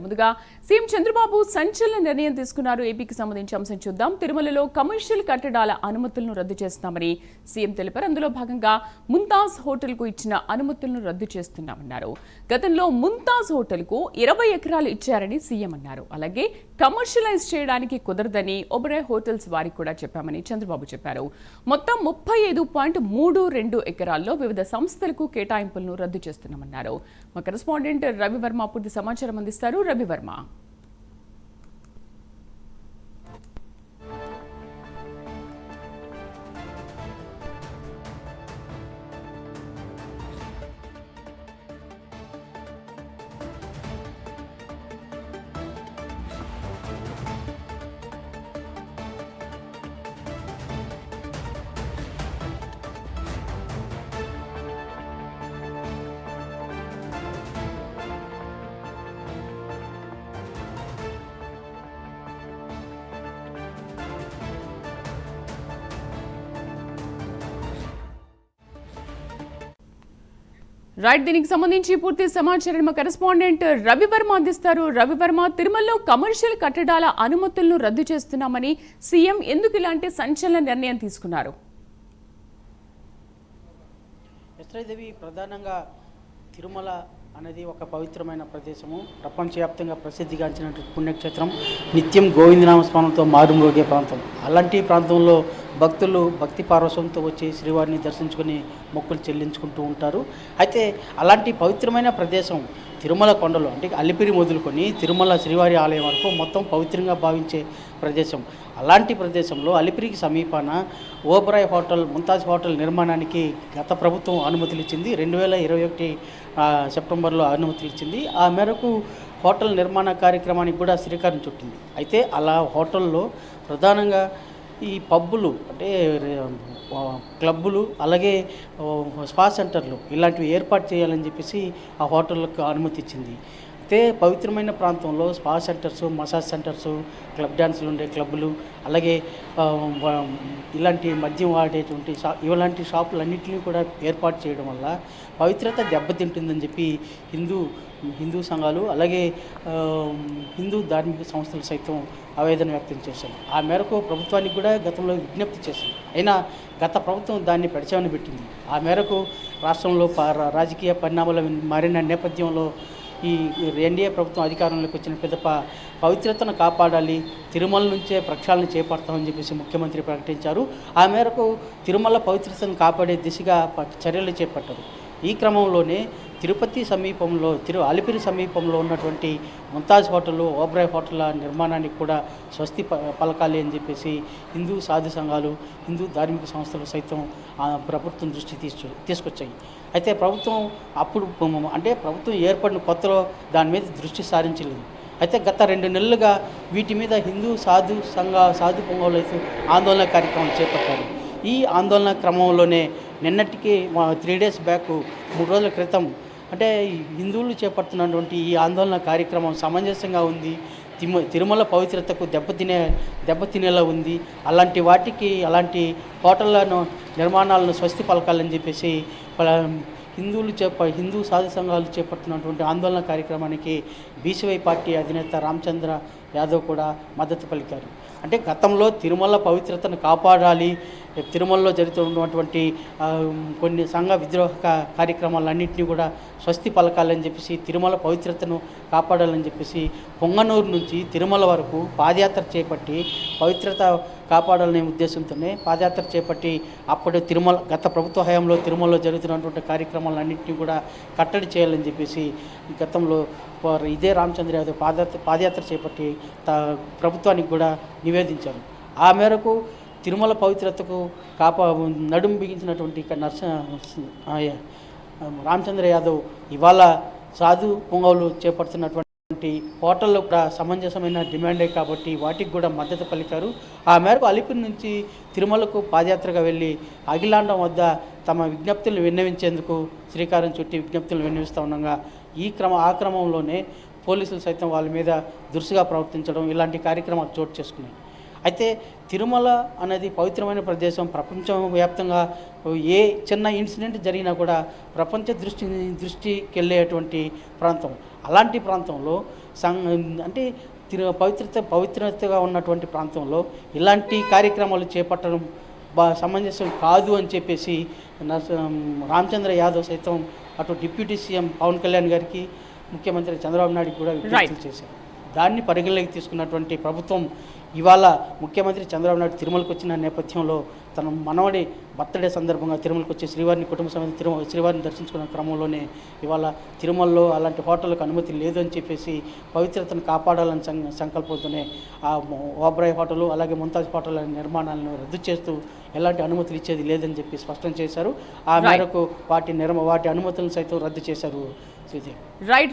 ముందుగా సీఎం చంద్రబాబు సంచలన నిర్ణయం తీసుకున్నారు. ఏపీకి సంబంధించి అంశం చూద్దాం. తిరుమలలో కమర్షియల్ కట్టడాల అనుమతులను రద్దు చేస్తున్నామని సీఎం తెలిపారు. అందులో భాగంగా ముంతాజ్ హోటల్కు ఇచ్చిన అనుమతులను రద్దు చేస్తున్నామన్నారు. గతంలో ముంతాజ్ హోటల్కు ఇరవై ఎకరాలు ఇచ్చారని సీఎం అన్నారు. అలాగే కమర్షియలైజ్ చేయడానికి కుదరదని ఒబరాయ్ హోటల్స్ వారికి కూడా చెప్పామని చంద్రబాబు చెప్పారు. మొత్తం ముప్పై ఐదు పాయింట్ మూడు రెండు ఎకరాల్లో వివిధ సంస్థలకు కేటాయింపులను రద్దు చేస్తున్నామన్నారు. మా కరెస్పాండెంట్ రవివర్మ పూర్తి సమాచారం అందిస్తారు. రవివర్మ రైట్ దీనికి సంబంధించి పూర్తి సమాచారం మా కరెస్పాండెంట్ రవివర్మ అందిస్తారు. రవివర్మ తిరుమలలో కమర్షియల్ కట్టడాల అనుమతులను రద్దు చేస్తున్నామని సీఎం ఎందుకు ఇలాంటి సంచలన నిర్ణయం తీసుకున్నారు? ప్రధానంగా తిరుమల అనేది ఒక పవిత్రమైన ప్రదేశము. ప్రపంచవ్యాప్తంగా ప్రసిద్ధిగాంచినటువంటి పుణ్యక్షేత్రం. నిత్యం గోవిందనామస్మరణతో మారుమోగే ప్రాంతం. అలాంటి ప్రాంతంలో భక్తులు భక్తి పార్వశంతో వచ్చి శ్రీవారిని దర్శించుకొని మొక్కులు చెల్లించుకుంటూ ఉంటారు. అయితే అలాంటి పవిత్రమైన ప్రదేశం తిరుమల కొండలు అంటే అలిపిరి మొదలుకొని తిరుమల శ్రీవారి ఆలయం వరకు మొత్తం పవిత్రంగా భావించే ప్రదేశం. అలాంటి ప్రదేశంలో అలిపిరికి సమీపాన ఓబరాయ్ హోటల్ ముంతాజ్ హోటల్ నిర్మాణానికి గత ప్రభుత్వం అనుమతులు ఇచ్చింది రెండు వేల ఇరవై ఒకటి సెప్టెంబర్లో అనుమతులు ఇచ్చింది ఆ మేరకు హోటల్ నిర్మాణ కార్యక్రమానికి కూడా శ్రీకారం చుట్టింది. అయితే అలా హోటల్లో ప్రధానంగా ఈ పబ్బులు అంటే క్లబ్బులు అలాగే స్పా సెంటర్లు ఇలాంటివి ఏర్పాటు చేయాలని చెప్పేసి ఆ హోటళ్ళకు అనుమతి ఇచ్చింది. అయితే పవిత్రమైన ప్రాంతంలో spa centres massage centres club డ్యాన్సులు ఉండే క్లబ్బులు అలాగే ఇలాంటి మద్యం వాడేటువంటి షా ఇలాంటి షాపులన్నింటినీ కూడా ఏర్పాటు చేయడం వల్ల పవిత్రత దెబ్బతింటుందని చెప్పి హిందూ హిందూ సంఘాలు అలాగే హిందూ ధార్మిక సంస్థలు సైతం ఆవేదన వ్యక్తం చేశాయి. ఆ మేరకు ప్రభుత్వానికి కూడా గతంలో విజ్ఞప్తి చేసింది. అయినా గత ప్రభుత్వం దాన్ని పెడచామని పెట్టింది. ఆ మేరకు రాష్ట్రంలో ప- రాజకీయ పరిణామాలు మారిన నేపథ్యంలో ఈ ఎన్డీఏ ప్రభుత్వం అధికారంలోకి వచ్చిన పిదప పవిత్రతను కాపాడాలి తిరుమల నుంచే ప్రక్షాళన చేపడతామని చెప్పేసి ముఖ్యమంత్రి ప్రకటించారు. ఆ మేరకు తిరుమల పవిత్రతను కాపాడే దిశగా చర్యలు చేపట్టారు. ఈ క్రమంలోనే తిరుపతి సమీపంలో తిరు అలిపిరి సమీపంలో ఉన్నటువంటి ముంతాజ్ హోటల్ ఓబ్రాయ్ హోటల్ నిర్మాణానికి కూడా స్వస్తి ప- పలకాలి అని చెప్పేసి హిందూ సాధు సంఘాలు హిందూ ధార్మిక సంస్థలు సైతం ప్రభుత్వం దృష్టి తీసుకు తీసుకొచ్చాయి. అయితే ప్రభుత్వం అప్పుడు అంటే ప్రభుత్వం ఏర్పడిన కొత్తలో దాని మీద దృష్టి సారించలేదు. అయితే గత రెండు నెలలుగా వీటి మీద హిందూ సాధు సంఘ సాధు పొంగోలు అయితే ఆందోళన కార్యక్రమం చేపట్టారు. ఈ ఆందోళన క్రమంలోనే నిన్నటికి త్రీ డేస్ బ్యాక్ మూడు రోజుల క్రితం అంటే హిందువులు చేపడుతున్నటువంటి ఈ ఆందోళన కార్యక్రమం సమంజసంగా ఉంది. తిమ తిరుమల పవిత్రతకు దెబ్బతినే దెబ్బతినేలా ఉంది. అలాంటి వాటికి అలాంటి హోటళ్ళను నిర్మాణాలను స్వస్తి పలకాలని చెప్పేసి హిందువులు చేప హిందూ సాధు సంఘాలు చేపడుతున్నటువంటి ఆందోళన కార్యక్రమానికి బీసీవై పార్టీ అధినేత రామచంద్ర యాదవ్ కూడా మద్దతు పలికారు. అంటే గతంలో తిరుమల పవిత్రతను కాపాడాలి తిరుమలలో జరుగుతున్నటువంటి కొన్ని సంఘ విద్రోహ కార్యక్రమాలన్నింటినీ కూడా స్వస్తి పలకాలని చెప్పేసి తిరుమల పవిత్రతను కాపాడాలని చెప్పేసి పొంగనూరు నుంచి తిరుమల వరకు పాదయాత్ర చేపట్టి పవిత్రత కాపాడాలనే ఉద్దేశంతోనే పాదయాత్ర చేపట్టి అప్పటి తిరుమల గత ప్రభుత్వ హయాంలో తిరుమలలో జరుగుతున్నటువంటి కార్యక్రమాలన్నింటినీ కూడా కట్టడి చేయాలని చెప్పేసి గతంలో ఇదే రామచంద్ర యాదవ్ పాదయాత్ర పాదయాత్ర చేపట్టి త ప్రభుత్వానికి కూడా నివేదించారు. ఆ మేరకు తిరుమల పవిత్రతకు కాపా నడుం బిగించినటువంటి నర్స రామచంద్ర యాదవ్ ఇవాళ సాధు పొంగవులు చేపడుతున్నటువంటి హోటల్లో కూడా సమంజసమైన డిమాండే కాబట్టి వాటికి కూడా మద్దతు పలికారు. ఆ మేరకు అలిపిరి నుంచి తిరుమలకు పాదయాత్రగా వెళ్ళి అఖిలాండం వద్ద తమ విజ్ఞప్తులను విన్నవించేందుకు శ్రీకారం చుట్టి విజ్ఞప్తులను విన్నవిస్తూ ఉండగా ఈ క్రమ ఆ క్రమంలోనే పోలీసులు సైతం వాళ్ళ మీద దురుసుగా ప్రవర్తించడం ఇలాంటి కార్యక్రమాలు చోటు చేసుకున్నాయి. అయితే తిరుమల అనేది పవిత్రమైన ప్రదేశం ప్రపంచం వ్యాప్తంగా ఏ చిన్న ఇన్సిడెంట్ జరిగినా కూడా ప్రపంచ దృష్టి దృష్టికి వెళ్ళేటువంటి ప్రాంతం. అలాంటి ప్రాంతంలో సం అంటే తిరు పవిత్రత పవిత్రతగా ఉన్నటువంటి ప్రాంతంలో ఇలాంటి కార్యక్రమాలు చేపట్టడం బా సమంజసం కాదు అని చెప్పేసి రామచంద్ర యాదవ్ సైతం అటు డిప్యూటీ సీఎం పవన్ కళ్యాణ్ గారికి ముఖ్యమంత్రి చంద్రబాబు నాయుడు కూడా విజ్ఞప్తులు చేశారు. దాన్ని పరిగణలోకి తీసుకున్నటువంటి ప్రభుత్వం ఇవాళ ముఖ్యమంత్రి చంద్రబాబు నాయుడు తిరుమలకు వచ్చిన నేపథ్యంలో తన మనవడి బర్త్డే సందర్భంగా తిరుమలకు వచ్చి శ్రీవారిని కుటుంబ సమేత తిరుమ శ్రీవారిని దర్శించుకున్న క్రమంలోనే ఇవాళ తిరుమలలో అలాంటి హోటళ్ళకు అనుమతి లేదని చెప్పేసి పవిత్రతను కాపాడాలని సం సంకల్పంతోనే ఆ ఓబ్రాయ్ హోటల్ అలాగే ముంతాజ్ హోటల్ అనే నిర్మాణాలను రద్దు చేస్తూ ఎలాంటి అనుమతులు ఇచ్చేది లేదని చెప్పి స్పష్టం చేశారు ఆ. మేరకు వాటి నిర్మ వాటి అనుమతులను సైతం రద్దు చేశారు రైట్